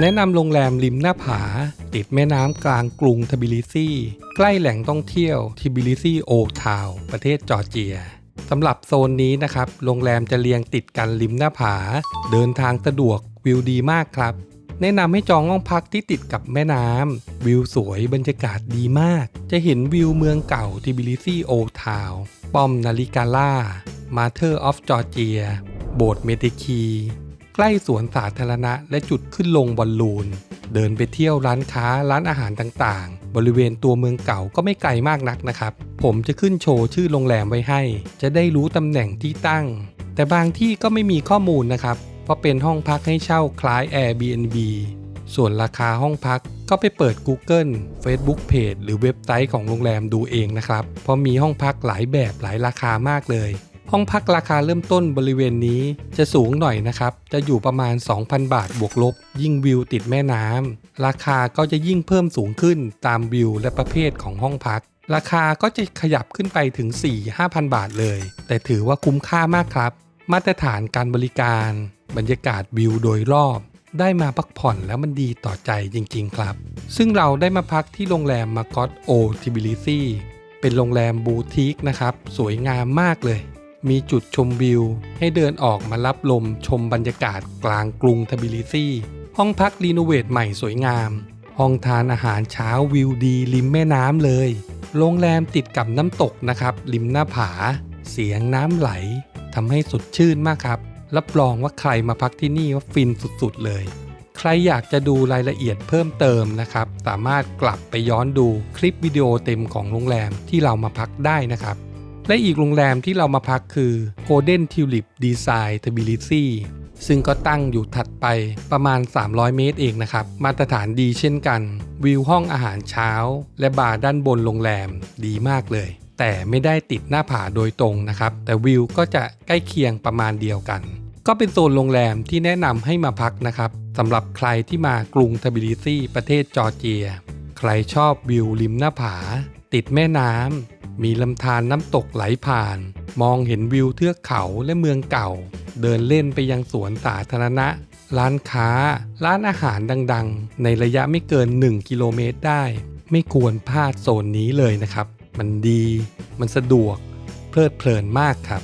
แนะนำโรงแรมริมหน้าผา ติดแม่น้ำกลางกรุงทบิลิซีใกล้แหล่งท่องเที่ยวทิบิลิซีโอทาวประเทศจอร์เจียสำหรับโซนนี้นะครับ โรงแรมจะเรียงติดกันริมหน้าผา เดินทางสะดวกวิวดีมากครับ แนะนำให้จองห้องพักที่ติดกับแม่น้ำวิวสวยบรรยากาศดีมาก จะเห็นวิวเมืองเก่าทิบิลิซีโอทาวป้อมนาฬิกาล่ามาเธอร์ออฟจอร์เจียโบสถ์เมเดคี ใกล้สวนสาธารณะ และจุดขึ้นลงบอลลูน เดินไปเที่ยวร้านค้าร้านอาหารต่างๆ บริเวณตัวเมืองเก่าก็ไม่ไกลมากนักนะครับ ผมจะขึ้นโชว์ชื่อโรงแรมไว้ให้ จะได้รู้ตำแหน่งที่ตั้ง แต่บางที่ก็ไม่มีข้อมูลนะครับ เพราะเป็นห้องพักให้เช่าคล้าย Airbnb ส่วนราคาห้องพักก็ไปเปิด Google Facebook Page หรือเว็บไซต์ของโรงแรมดูเองนะครับ เพราะมีห้องพักหลายแบบหลายราคามากเลย ห้องพักราคาเริ่มต้นบริเวณนี้จะสูงหน่อยนะครับ จะอยู่ประมาณ 2,000 บาทบวกลบ ยิ่งวิวติดแม่น้ำราคาก็จะยิ่งเพิ่มสูงขึ้นตามวิวและประเภทของห้องพัก ราคาก็จะขยับขึ้นไปถึง 4-5,000 บาทเลย แต่ถือว่าคุ้มค่ามากครับ มาตรฐานการบริการ บรรยากาศวิวโดยรอบได้มาพักผ่อนแล้วมันดีต่อใจจริง ๆ ครับ ซึ่งเราได้มาพักที่โรงแรมมากอตโอทิบิลิซีเป็นโรงแรมบูติกนะครับ สวยงามมากเลย มีจุดชมวิว ให้เดินออกมารับลมชมบรรยากาศกลางกรุงทบิลิซีห้องพักรีโนเวทใหม่สวยงาม ห้องทานอาหารเช้าวิวดีริมแม่น้ำเลย โรงแรมติดกับน้ำตกนะครับ ริมหน้าผา เสียงน้ำไหลทำให้สดชื่นมากครับ รับรองว่าใครมาพักที่นี่ว่าฟินสุดๆเลย ใครอยากจะดูรายละเอียดเพิ่มเติมนะครับ สามารถกลับไปย้อนดูคลิปวิดีโอเต็มของโรงแรมที่เรามาพักได้นะครับ และอีกโรงแรมที่เรามาพักคือ Golden Tulip Design Tbilisi ซึ่งก็ตั้งอยู่ถัดไปประมาณ 300 เมตรเองนะครับ มาตรฐานดีเช่นกัน วิวห้องอาหารเช้า และบาร์ด้านบนโรงแรมดีมากเลย แต่ไม่ได้ติดหน้าผาโดยตรงนะครับ แต่วิวก็จะใกล้เคียงประมาณเดียวกัน ก็เป็นโซนโรงแรมที่แนะนำให้มาพักนะครับสำหรับใครที่มากรุงทบิลิซีประเทศจอร์เจีย ใครชอบวิวริมหน้าผา ติดแม่น้ำ มีลำธารน้ำตกไหลผ่าน มองเห็นวิวเทือกเขาและเมืองเก่า เดินเล่นไปยังสวนสาธารณะ ร้านค้า ร้านอาหารดังๆ ในระยะไม่เกิน 1 กิโลเมตรได้ ไม่ควรพลาดโซนนี้เลยนะครับ มันดี มันสะดวก เพลิดเพลินมากครับ